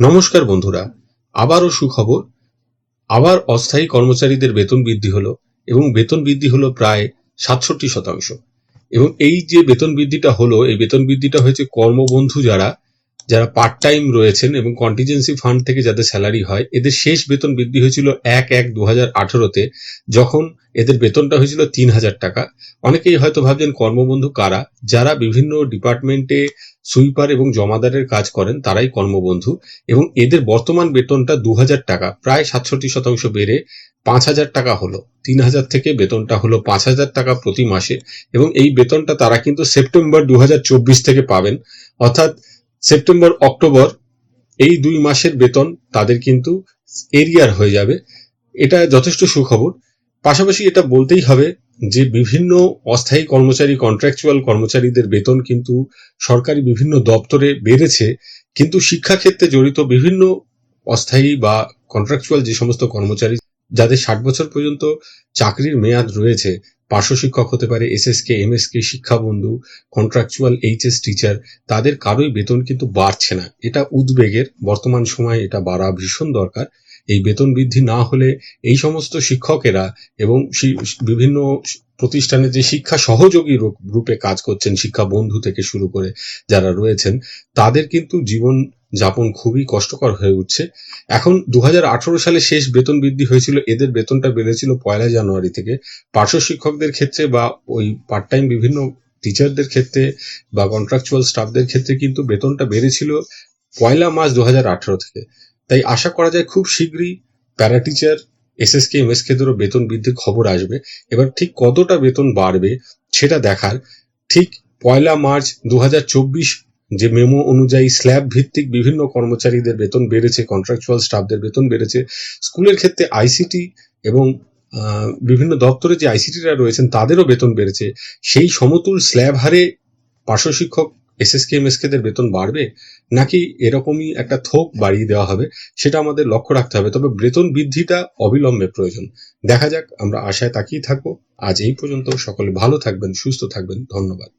নমস্কার বন্ধুরা, আবারও সুখবর। আবার অস্থায়ী কর্মচারীদের বেতন বৃদ্ধি হলো এবং বেতন বৃদ্ধি হলো প্রায় সাতষট্টি শতাংশ। এবং এই যে বেতন বৃদ্ধিটা হলো, এই বেতন বৃদ্ধিটা হয়েছে কর্মবন্ধু যারা যারা পার্ট টাইম রয়েছেন এবং কন্টিজেন্সি ফান্ড থেকে যাদের স্যালারি হয়, এদের শেষ বেতন বৃদ্ধি হয়েছিল এক এক দু হাজার আঠেরোতে, যখন এদের বেতনটা হয়েছিল তিন হাজার টাকা। অনেকেই হয়তো ভাবছেন কর্মবন্ধু কারা? যারা বিভিন্ন ডিপার্টমেন্টে সুইপার এবং জমাদারের কাজ করেন, তারাই কর্মবন্ধু। এবং এদের বর্তমান বেতনটা দু হাজার টাকা, প্রায় সাতষট্টি শতাংশ বেড়ে পাঁচ হাজার টাকা হলো। তিন হাজার থেকে বেতনটা হলো পাঁচ হাজার টাকা প্রতি মাসে। এবং এই বেতনটা তারা কিন্তু সেপ্টেম্বর দু হাজার চব্বিশ থেকে পাবেন। অর্থাৎ সেপ্টেম্বর, অক্টোবর এই দুই মাসের বেতন তাদের কিন্তু এরিয়ার হয়ে যাবে। এটা যথেষ্ট সুখবর। পাশাপাশি এটা বলতেই হবে যে বিভিন্ন অস্থায়ী কর্মচারী কন্ট্রাকচুয়াল কর্মচারীদের বেতন কিন্তু সরকারি বিভিন্ন দপ্তরে বেড়েছে। কিন্তু শিক্ষাক্ষেত্রে জড়িত বিভিন্ন অস্থায়ী বা কন্ট্রাকচুয়াল যে সমস্ত কর্মচারী যাদের ষাট বছর পর্যন্ত চাকরির মেয়াদ রয়েছে, পার্শ্ব শিক্ষক হতে পারে SSK, MSK, Shikshabandhu contractual HS teacher তাদের কারোই বেতন কিন্তু বাড়ছে না। এটা উদ্বেগের, বর্তমান সময়ে এটা বাড়া ভীষণ দরকার। এই বেতন বৃদ্ধি না হলে এই সমস্ত শিক্ষকেরা এবং বিভিন্ন প্রতিষ্ঠানে যে শিক্ষা সহযোগী রূপে কাজ করছেন শিক্ষা বন্ধু থেকে শুরু করে যারা রয়েছেন, তাদের কিন্তু জীবন যাপন খুবই কষ্টকর হয়ে উঠছে। এখন দু হাজার আঠারো সালে শেষ বেতন বৃদ্ধি হয়েছিল, এদের বেতনটা বেড়েছিল পয়লা জানুয়ারি থেকে। পার্শ্ব শিক্ষকদের ক্ষেত্রে বা ওই পার্ট টাইম বিভিন্ন টিচারদের ক্ষেত্রে বা কন্ট্রাকচুয়াল স্টাফদের ক্ষেত্রে কিন্তু বেতনটা বেড়েছিল পয়লা মার্চ দু থেকে। তাই আশা করা যায় খুব শীঘ্রই para teacher S S K M SSK এমএসকেদেরও বেতন বৃদ্ধির খবর আসবে। এবার ঠিক কতটা বেতন বাড়বে সেটা দেখার ঠিক পয়লা মার্চ দু হাজার চব্বিশ যে মেমো অনুযায়ী স্ল্যাব ভিত্তিক বিভিন্ন কর্মচারীদের বেতন বেড়েছে কন্ট্রাকচুয়াল স্টাফদের বেতন বেড়েছে। স্কুলের ক্ষেত্রে আইসিটি এবং বিভিন্ন দপ্তরে যে আইসিটিরা রয়েছেন, তাদেরও বেতন বেড়েছে। সেই সমতুল স্ল্যাব হারে পার্শ্ব শিক্ষক এসএসকে এমএসকেদের বেতন বাড়বে? নাকি এরকমই একটা থোক বাড়িয়ে দেওয়া হবে? সেটা আমাদের লক্ষ্য রাখতে হবে। তবে বেতন বৃদ্ধিটা অবিলম্বে প্রয়োজন। দেখা যাক, আমরা আশায় তাকিয়ে থাকব। আজ এই পর্যন্ত সকলে ভালো থাকবেন, সুস্থ থাকবেন। ধন্যবাদ।